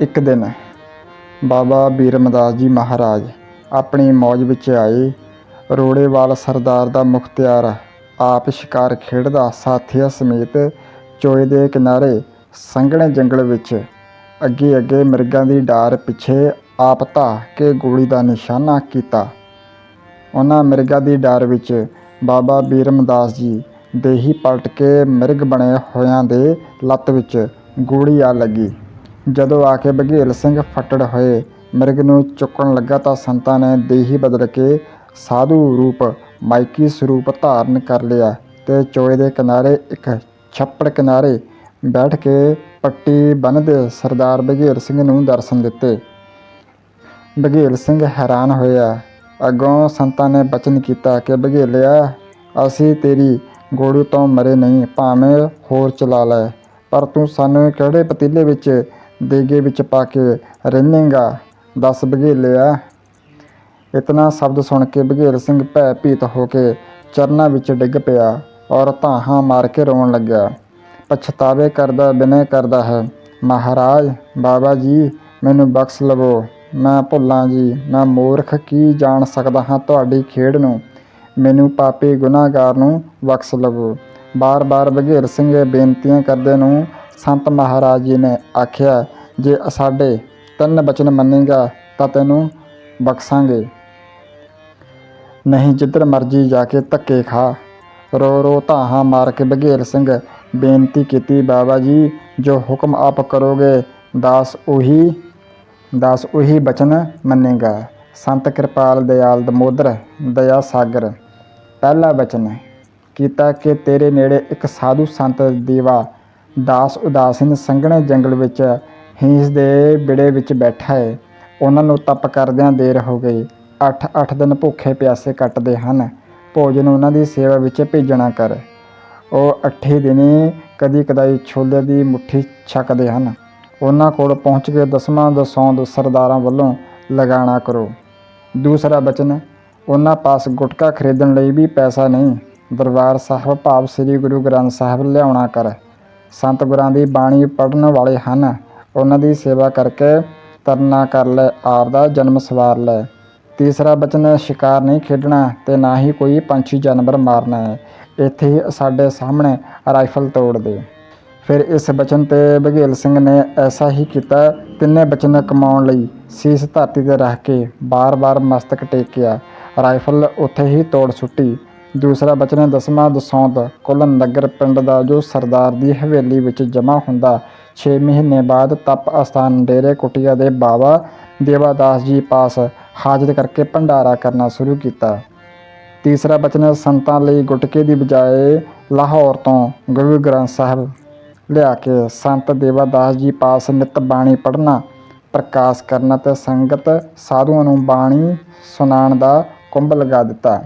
ਇੱਕ ਦਿਨ ਬਾਬਾ ਬੀਰਮਦਾਸ ਜੀ ਮਹਾਰਾਜ ਆਪਣੀ ਮੌਜ ਵਿੱਚ ਆਏ। ਰੋੜੇਵਾਲ ਸਰਦਾਰ ਦਾ ਮੁਖਤਿਆਰ ਆਪ ਸ਼ਿਕਾਰ ਖੇਡਦਾ, ਸਾਥੀਆਂ ਸਮੇਤ ਚੋਏ ਦੇ ਕਿਨਾਰੇ ਸੰਘਣੇ ਜੰਗਲ ਵਿੱਚ ਅੱਗੇ ਅੱਗੇ ਮਿਰਗਾਂ ਦੀ ਡਾਰ ਪਿੱਛੇ ਆਪ ਧਾ ਕੇ ਗੋਲੀ ਦਾ ਨਿਸ਼ਾਨਾ ਕੀਤਾ। ਉਹਨਾਂ ਮਿਰਗਾਂ ਦੀ ਡਾਰ ਵਿੱਚ ਬਾਬਾ ਬੀਰਮਦਾਸ ਜੀ ਦੇਹੀ ਪਲਟ ਕੇ ਮਿਰਗ ਬਣੇ ਹੋਇਆਂ ਦੇ ਲੱਤ ਵਿੱਚ ਗੋਲੀ ਆ ਲੱਗੀ। ਜਦੋਂ ਆ ਕੇ ਬਘੇਲ ਸਿੰਘ ਫੱਟੜ ਹੋਏ, ਮਿਰਗ ਨੂੰ ਚੁੱਕਣ ਲੱਗਾ ਤਾਂ ਸੰਤਾਂ ਨੇ ਦੇਹੀ ਬਦਲ ਕੇ ਸਾਧੂ ਰੂਪ ਮਾਈਕੀ ਸਰੂਪ ਧਾਰਨ ਕਰ ਲਿਆ ਤੇ ਚੋਏ ਦੇ ਕਿਨਾਰੇ ਇੱਕ ਛੱਪੜ ਕਿਨਾਰੇ ਬੈਠ ਕੇ ਪੱਟੀ ਬੰਨ੍ਹਦੇ ਸਰਦਾਰ ਬਘੇਲ ਸਿੰਘ ਨੂੰ ਦਰਸ਼ਨ ਦਿੱਤੇ। ਬਘੇਲ ਸਿੰਘ ਹੈਰਾਨ ਹੋਇਆ, ਅੱਗੋਂ ਸੰਤਾਂ ਨੇ ਬਚਨ ਕੀਤਾ ਕਿ ਬਘੇਲਿਆ, ਅਸੀਂ ਤੇਰੀ ਗੋੜੂ ਤੋਂ ਮਰੇ ਨਹੀਂ, ਭਾਵੇਂ ਹੋਰ ਚਲਾ ਲੈ, ਪਰ ਤੂੰ ਸਾਨੂੰ ਕਿਹੜੇ ਪਤੀਲੇ ਵਿੱਚ ਦੇਗੇ ਵਿੱਚ ਪਾ ਕੇ ਰਹਿਣੇਗਾ ਦੱਸ ਬਘੇਲਿਆ ਇਤਨਾ ਸ਼ਬਦ ਸੁਣ ਕੇ ਬਘੇਲ ਸਿੰਘ ਭੈ ਭੀਤ ਹੋ ਕੇ ਚਰਨਾਂ ਵਿੱਚ ਡਿੱਗ ਪਿਆ। ਔਰ ਧਾਹਾਂ ਮਾਰ ਕੇ ਰੋਣ ਲੱਗਿਆ। ਪਛਤਾਵੇ ਕਰਦਾ, ਬਿਨੈ ਕਰਦਾ ਹੈ। ਮਹਾਰਾਜ, ਬਾਬਾ ਜੀ, ਮੈਨੂੰ ਬਖਸ਼ ਲਵੋ। ਮੈਂ ਭੁੱਲਾਂ ਜੀ। ਮੈਂ ਮੂਰਖ ਕੀ ਜਾਣ ਸਕਦਾ ਹਾਂ ਤੁਹਾਡੀ ਖੇਡ ਨੂੰ? ਮੈਨੂੰ ਪਾਪੀ ਗੁਨਾਹਗਾਰ ਨੂੰ ਬਖਸ਼ ਲਵੋ। ਬਾਰ-ਬਾਰ ਬਘੇਰ ਸਿੰਘ ਬੇਨਤੀਆਂ ਕਰਦੇ ਨੂੰ ਸੰਤ ਮਹਾਰਾਜ ਜੀ ਨੇ ਆਖਿਆ, ਜੇ ਸਾਡੇ ਤਿੰਨ ਬਚਨ ਮੰਨੇਗਾ ਤਾਂ ਤੈਨੂੰ ਬਖਸ਼ਾਂਗੇ। ਨਹੀਂ ਜਿੱਧਰ ਮਰਜ਼ੀ ਜਾ ਕੇ ਧੱਕੇ ਖਾ। ਰੋ ਰੋ ਧਾਹਾਂ ਮਾਰ ਕੇ ਬਘੇਲ ਸਿੰਘ ਬੇਨਤੀ ਕੀਤੀ, ਬਾਬਾ ਜੀ, ਜੋ ਹੁਕਮ ਆਪ ਕਰੋਗੇ, ਦਾਸ ਉਹੀ ਦਾਸ ਉਹੀ ਬਚਨ ਮੰਨੇਗਾ। ਸੰਤ ਕਿਰਪਾਲ ਦਿਆਲ ਦਮੋਦਰ, ਦਇਆ ਸਾਗਰ, ਪਹਿਲਾ ਬਚਨ, ਕੀਤਾ ਕਿ ਤੇਰੇ ਨੇੜੇ ਇੱਕ ਸਾਧੂ ਸੰਤ ਦੀਵਾ ਦਾਸ ਉਦਾਸੀਨ ਸੰਘਣੇ ਜੰਗਲ ਵਿੱਚ ਹੀਸ ਦੇ ਵਿੜੇ ਵਿੱਚ ਬੈਠਾ ਹੈ ਉਹਨਾਂ ਨੂੰ ਤਪ ਕਰਦਿਆਂ ਦੇਰ ਹੋ ਗਈ। 8-8 ਦਿਨ ਭੁੱਖੇ ਪਿਆਸੇ ਕੱਟਦੇ ਹਨ। ਭੋਜਨ ਉਹਨਾਂ ਦੀ ਸੇਵਾ ਵਿੱਚ ਭੇਜਣਾ ਕਰ। ਉਹ ਅੱਠੇ ਦਿਨੇ ਕਦੀ ਕਦਾਈ ਛੋਲੇ ਦੀ ਮੁੱਠੀ ਛਕਦੇ ਹਨ। ਉਹਨਾਂ ਕੋਲ ਪਹੁੰਚ ਕੇ ਦਸਵਾਂ ਦਸੌਂਦ ਸਰਦਾਰਾਂ ਵੱਲੋਂ ਲਗਾਣਾ ਕਰੋ। ਦੂਸਰਾ ਬਚਨ, ਉਹਨਾਂ ਪਾਸ ਗੁਟਕਾ ਖਰੀਦਣ ਲਈ ਵੀ ਪੈਸਾ ਨਹੀਂ। ਦਰਬਾਰ ਸਾਹਿਬ ਭਾਵ ਸ੍ਰੀ ਗੁਰੂ ਗ੍ਰੰਥ ਸਾਹਿਬ ਲਿਆਉਣਾ ਕਰ। ਸੰਤ ਗੁਰਾਂ ਦੀ ਬਾਣੀ ਪੜਨ ਵਾਲੇ ਹਨ। ਉਹਨਾਂ ਦੀ ਸੇਵਾ ਕਰਕੇ ਤਰਨਾ ਕਰ ਲੈ, ਆਪ ਦਾ ਜਨਮ ਸਵਾਰ ਲੈ। ਤੀਸਰਾ ਬਚਨ, ਸ਼ਿਕਾਰ ਨਹੀਂ ਖੇਡਣਾ ਤੇ ਨਾ ਹੀ ਕੋਈ ਪੰਛੀ ਜਾਨਵਰ ਮਾਰਨਾ ਹੈ। ਇੱਥੇ ਹੀ ਸਾਡੇ ਸਾਹਮਣੇ ਰਾਈਫਲ ਤੋੜ ਦੇ। ਫਿਰ ਇਸ ਬਚਨ ਤੇ ਬਘੇਲ ਸਿੰਘ ਨੇ ਐਸਾ ਹੀ ਕੀਤਾ, ਤਿੰਨੇ ਬਚਨ ਕਮਾਉਣ ਲਈ ਸੀਸ ਧਰਤੀ ਤੇ ਰੱਖ ਕੇ ਬਾਰ-ਬਾਰ ਮਸਤਕ ਟੇਕਿਆ। ਰਾਈਫਲ ਉੱਥੇ ਹੀ ਤੋੜ ਸੁੱਟੀ। ਦੂਸਰਾ ਬਚਨ ਦਸਵਾਂ ਦਸੌਂਦ ਕੁੱਲ ਨਗਰ ਪਿੰਡ ਦਾ ਜੋ ਸਰਦਾਰ ਦੀ ਹਵੇਲੀ ਵਿੱਚ ਜਮ੍ਹਾਂ ਹੁੰਦਾ 6 ਮਹੀਨੇ ਬਾਅਦ ਤਪ ਅਸਥਾਨ ਡੇਰੇ ਕੁਟੀਆ ਦੇ ਬਾਵਾ ਦੇਵਾਦਾਸ ਜੀ ਪਾਸ ਹਾਜ਼ਰ ਕਰਕੇ ਭੰਡਾਰਾ ਕਰਨਾ ਸ਼ੁਰੂ ਕੀਤਾ। ਤੀਸਰਾ ਬਚਨ ਸੰਤਾਂ ਲਈ ਗੁਟਕੇ ਦੀ ਬਜਾਏ ਲਾਹੌਰ ਤੋਂ ਗੁਰੂ ਗ੍ਰੰਥ ਸਾਹਿਬ ਲਿਆ ਕੇ ਸੰਤ ਦੇਵਾਦਾਸ ਜੀ ਪਾਸ ਨਿਤ ਬਾਣੀ ਪੜ੍ਹਨਾ, ਪ੍ਰਕਾਸ਼ ਕਰਨਾ ਤੇ ਸੰਗਤ ਸਾਧੂਆਂ ਨੂੰ ਬਾਣੀ ਸੁਣਾਉਣ ਦਾ ਕੁੰਭ ਲਗਾ ਦਿੱਤਾ।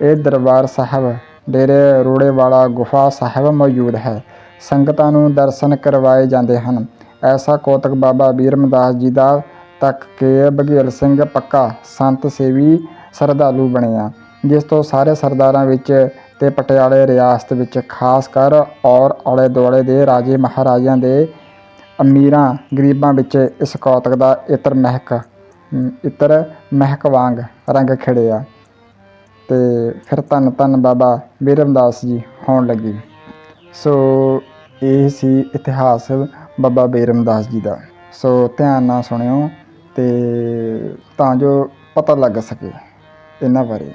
ਇਹ ਦਰਬਾਰ ਸਾਹਿਬ, ਡੇਰੇ ਰੋੜੇ ਵਾਲਾ ਗੁਫਾ ਸਾਹਿਬ ਮੌਜੂਦ ਹੈ। ਸੰਗਤਾਂ ਨੂੰ ਦਰਸ਼ਨ ਕਰਵਾਏ ਜਾਂਦੇ ਹਨ। ਐਸਾ ਕੋਤਕ ਬਾਬਾ ਬੀਰਮਦਾਸ ਜੀ ਦਾ ਤੱਕ ਕੇ ਬਘੇਲ ਸਿੰਘ ਪੱਕਾ ਸੰਤ ਸੇਵੀ ਸਰਦਾਲੂ ਬਣਿਆ, ਜਿਸ ਤੋਂ ਸਾਰੇ ਸਰਦਾਰਾਂ ਵਿੱਚ ਤੇ ਪਟਿਆਲੇ ਰਿਆਸਤ ਵਿੱਚ ਖਾਸ ਕਰ ਔਰ ਆਲੇ ਦੁਆਲੇ ਦੇ ਰਾਜੇ ਮਹਾਰਾਜਿਆਂ ਦੇ ਅਮੀਰਾਂ ਗਰੀਬਾਂ ਵਿੱਚ ਇਸ ਕੌਤਕ ਦਾ ਇਤਰ ਮਹਿਕ ਇਤਰ ਮਹਿਕ ਵਾਂਗ ਰੰਗ ਖਿੜਿਆ। ਤੇ ਫਿਰ ਧੰਨ ਧੰਨ ਬਾਬਾ ਬੀਰਮਦਾਸ ਜੀ ਹੋਣ ਲੱਗੀ। ਸੋ ਇਹ ਸੀ ਇਤਿਹਾਸ ਬਾਬਾ ਬੀਰਮਦਾਸ ਜੀ ਦਾ। ਸੋ ਧਿਆਨ ਨਾਲ ਸੁਣਿਓ ਤੇ ਤਾਂ ਜੋ ਪਤਾ ਲੱਗ ਸਕੇ ਇਹਨਾਂ ਬਾਰੇ।